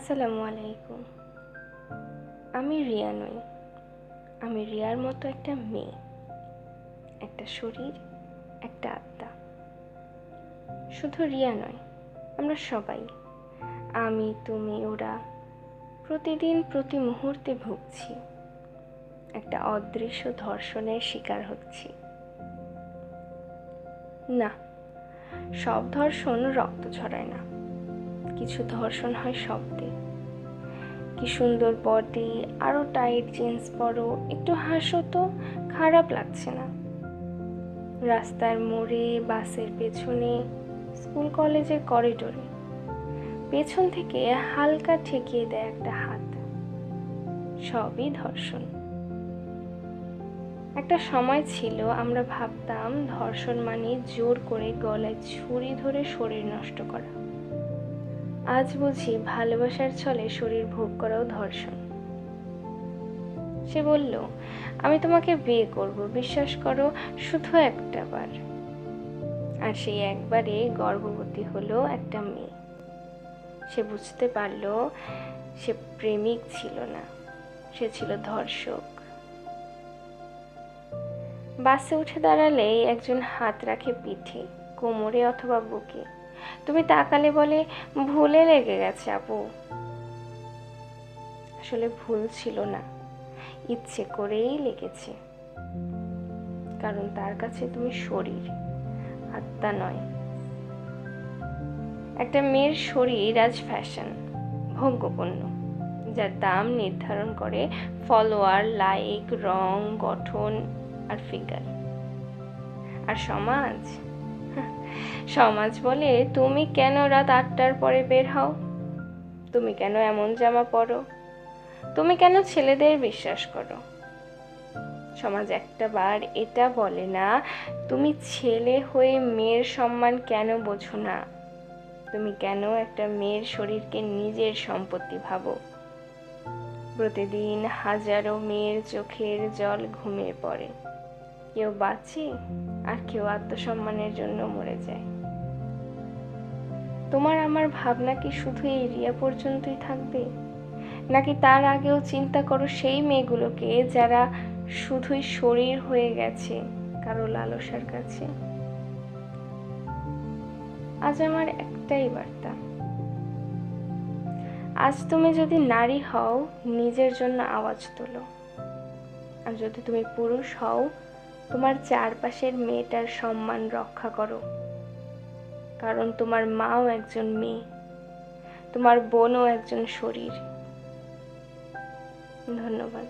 আসসালামু আলাইকুম। আমি রিয়া নই। আমি রিয়ার মতো একটা মেয়ে। একটা শরীর, একটা আত্মা। শুধু রিয়া নয় আমরা সবাই। আমি, তুমি, ওরা প্রতিদিন প্রতি মুহূর্তে ভুগছি। একটা অদৃশ্য ধর্ষণের শিকার হচ্ছি। না, সব ধর্ষণ রক্ত ছড়ায় না। কিছু ধর্ষণ হয় শব্দে। কি সুন্দর বডি আরও টাইট জিন্স পরো, একটু হাসো তো, খারাপ লাগছে না। রাস্তার মোড়ে, বাসের পেছনে স্কুল কলেজের করিডোরে পেছন থেকে হালকা ঠেকিয়ে দেয় একটা হাত। সবই ধর্ষণ। একটা সময় ছিল, আমরা ভাবতাম ধর্ষণ মানে জোর করে গলায় ছুরি ধরে শরীর নষ্ট করা। আজ বুঝি ভালোবাসার ছলে শরীর ভোগ করাও ধর্ষণ। সে বলল, আমি তোমাকে বিয়ে করব, বিশ্বাস করো, শুধু একটা বার। আর সেই একবারে গর্ভবতী হলো একটা মেয়ে। সে বুঝতে পারল, সে প্রেমিক ছিল না, সে ছিল ধর্ষক। বাসে উঠে দাঁড়ালেই একজন হাত রাখে পিঠে, কোমরে অথবা বুকে। তুমি তাকালে বলে, ভুলে লেগে গেছে আপু। আসলে ভুল ছিল না। ইচ্ছে করেই লেগেছে। কারণ তার কাছে তুমি শরীর, আত্মা নয়। একটা মেয়ের শরীর আজ ফ্যাশন ভোগ্যপণ্য যার দাম নির্ধারণ করে ফলোয়ার, লাইক, রং, গঠন আর ফিগার। আর সমাজ সমাজ বলে, তুমি কেন রাত আটটার পরে বের হও? তুমি কেন এমন জামা পরো? তুমি কেন ছেলেদের বিশ্বাস করো? সমাজ একটা বার এটা বলে না, তুমি ছেলে হয়ে মেয়ের সম্মান কেন বোঝো না? তুমি কেন একটা মেয়ের শরীরকে নিজের সম্পত্তি ভাবো? প্রতিদিন হাজারো মেয়ের চোখের জল ঘুমিয়ে পড়ে। কেউ বাঁচে? আর কেউ আত্মসম্মানের জন্য মরে যায়। তোমার আমার ভাবনা কি শুধু এই রিয়া পর্যন্তই থাকবে? নাকি তার আগেও চিন্তা করো সেই মেয়েগুলোকে যারা শুধুই শরীর হয়ে গেছে কারও লালসার কাছে? আজ আমার একটাই বার্তা। আজ তুমি যদি নারী হও, নিজের জন্য আওয়াজ তোলো। আর যদি তুমি পুরুষ হও তোমার চারপাশের মেয়েটার সম্মান রক্ষা করো। কারণ তোমার মাও একজন মেয়ে, তোমার বোনও একজন শরীর। ধন্যবাদ।